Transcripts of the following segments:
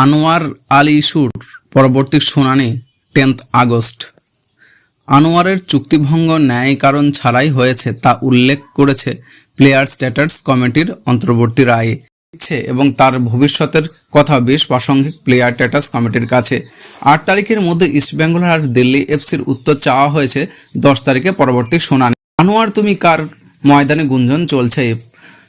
আনোয়ার আলী ইস্যুর পরবর্তী শুনানি, টেন্থ আগস্ট। আনোয়ারের চুক্তিভঙ্গ ন্যায় কারণ ছাড়াই হয়েছে তা উল্লেখ করেছে প্লেয়ার স্ট্যাটাস কমিটির অন্তর্বর্তী রায়ে। ইচ্ছে এবং তার ভবিষ্যতের কথা বেশ প্রাসঙ্গিক প্লেয়ার স্ট্যাটাস কমিটির কাছে। আট তারিখের মধ্যে ইস্টবেঙ্গল আর দিল্লি এফসির উত্তর চাওয়া হয়েছে দশ তারিখে পরবর্তী শুনানি। আনোয়ার, তুমি কার ময়দানে গুঞ্জন চলছে?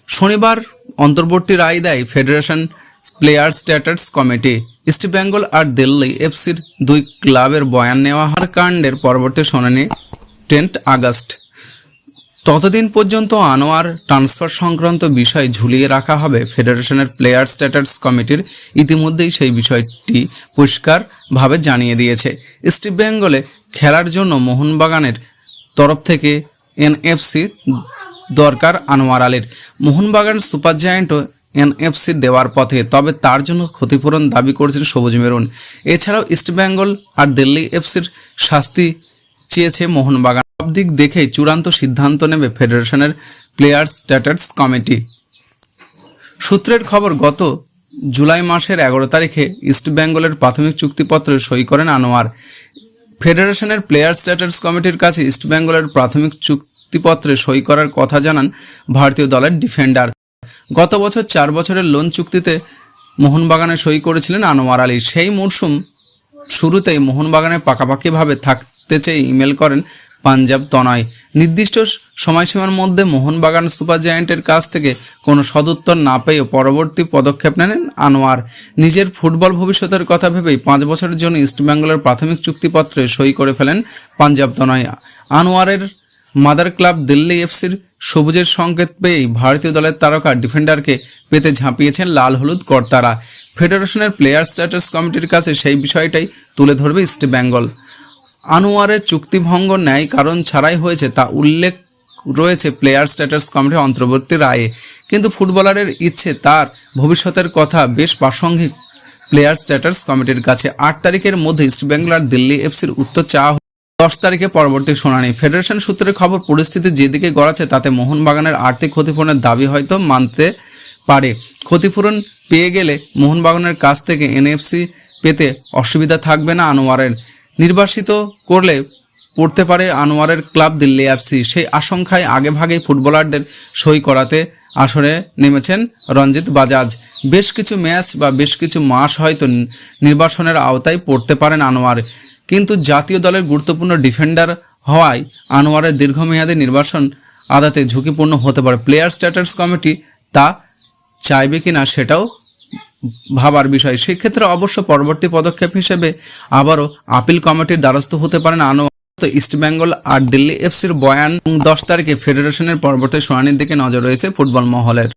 শনিবার অন্তর্বর্তী রায় দেয় federation player status committee East Bengal আর দিল্লি এফসির দুই ক্লাবের বয়ান নেওয়া হার কাণ্ডের পরবর্তী শুনানি টেন্থ আগস্ট। ততদিন পর্যন্ত আনোয়ার ট্রান্সফার সংক্রান্ত বিষয় ঝুলিয়ে রাখা হবে। ফেডারেশনের প্লেয়ার স্ট্যাটাস কমিটির ইতিমধ্যেই সেই বিষয়টি পরিষ্কারভাবে জানিয়ে দিয়েছে। ইস্টবেঙ্গলে খেলার জন্য মোহনবাগানের তরফ থেকে এনএফসি দরকার আনোয়ার আলীর। মোহনবাগান সুপার জায়ান্টও এনএফসি দেওয়ার পথে, তবে তার জন্য ক্ষতিপূরণ দাবি করেছেন সবুজ মেরুন। এছাড়াও ইস্টবেঙ্গল আর দিল্লি এফসির শাস্তি চেয়েছে মোহনবাগান। সব দিক দেখেই চূড়ান্ত সিদ্ধান্ত নেবে ফেডারেশনের প্লেয়ার স্ট্যাটাস কমিটি। সূত্রের খবর, গত জুলাই মাসের এগারো তারিখে ইস্টবেঙ্গলের প্রাথমিক চুক্তিপত্রে সই করেন আনোয়ার। ফেডারেশনের প্লেয়ার স্ট্যাটাস কমিটির কাছে ইস্টবেঙ্গলের প্রাথমিক চুক্তিপত্রে সই করার কথা জানান ভারতীয় দলের ডিফেন্ডার। গত বছর চার বছরের লোন চুক্তিতে মোহনবাগানে সই করেছিলেন আনোয়ার আলী। সেই মরশুম শুরুতেই মোহনবাগানে পাকাপাকিভাবে থাকতে চেয়ে ইমেল করেন পাঞ্জাব তনয়। নির্দিষ্ট সময়সীমার মধ্যে মোহনবাগান সুপার জায়ান্টের কাছ থেকে কোনো সদুত্তর না পেয়ে পরবর্তী পদক্ষেপ নেন আনোয়ার। নিজের ফুটবল ভবিষ্যতের কথা ভেবেই পাঁচ বছরের জন্য ইস্টবেঙ্গলের প্রাথমিক চুক্তিপত্রে সই করে ফেলেন পাঞ্জাব তনয়। আনোয়ারের মাদার ক্লাব দিল্লি এফসির সবুজের সংকেত পেয়েই ভারতীয় দলের তারকা ডিফেন্ডারকে পেতে ঝাঁপিয়েছেন লাল হলুদ কর্তারা। ফেডারেশনের প্লেয়ার স্ট্যাটাস কমিটির কাছে সেই বিষয়টাই তুলে ধরবে ইস্টবেঙ্গল আনোয়ারের চুক্তিভঙ্গ ন্যায় কারণ ছাড়াই হয়েছে তা উল্লেখ রয়েছে প্লেয়ার স্ট্যাটাস কমিটির অন্তর্বর্তী রায়ে। কিন্তু ফুটবলারের ইচ্ছে তার ভবিষ্যতের কথা বেশ প্রাসঙ্গিক। প্লেয়ার স্ট্যাটাস কমিটির কাছে আট তারিখের মধ্যে ইস্টবেঙ্গল আর দিল্লি এফসির উত্তর চাওয়া দশ তারিখে পরবর্তী শুনানি। ফেডারেশন সূত্রের খবর, পরিস্থিতি যেদিকে গড়াচ্ছে তাতে মোহনবাগানের আর্থিক ক্ষতিপূরণের দাবি হয়তো মানতে পারে। ক্ষতিপূরণ পেয়ে গেলে মোহনবাগানের কাছ থেকে এনএফসি পেতে অসুবিধা থাকবে না আনোয়ারের। নির্বাসিত করলে পড়তে পারে আনোয়ারের ক্লাব দিল্লি এফসি সেই আশঙ্কায় আগেভাগেই ফুটবলারদের সই করাতে আসরে নেমেছেন রঞ্জিত বাজাজ। বেশ কিছু ম্যাচ বা বেশ কিছু মাস হয়তো নির্বাসনের আওতায় পড়তে পারেন আনোয়ার। কিন্তু জাতীয় দলের গুরুত্বপূর্ণ ডিফেন্ডার হওয়ায় আনোয়ারের দীর্ঘমেয়াদী নির্বাসন আদাতে ঝুঁকিপূর্ণ হতে পারে। প্লেয়ার স্ট্যাটাস কমিটি তা চাইবে কিনা সেটাও ভাবার বিষয়। সেক্ষেত্রে অবশ্য পরবর্তী পদক্ষেপ হিসেবে আবারও আপিল কমিটির দ্বারস্থ হতে পারেন আনোয়ার। ইস্টবেঙ্গল আর দিল্লি এফসির বয়ান দশ তারিখে ফেডারেশনের পরবর্তী শুনানির দিকে নজর রয়েছে ফুটবল মহলের।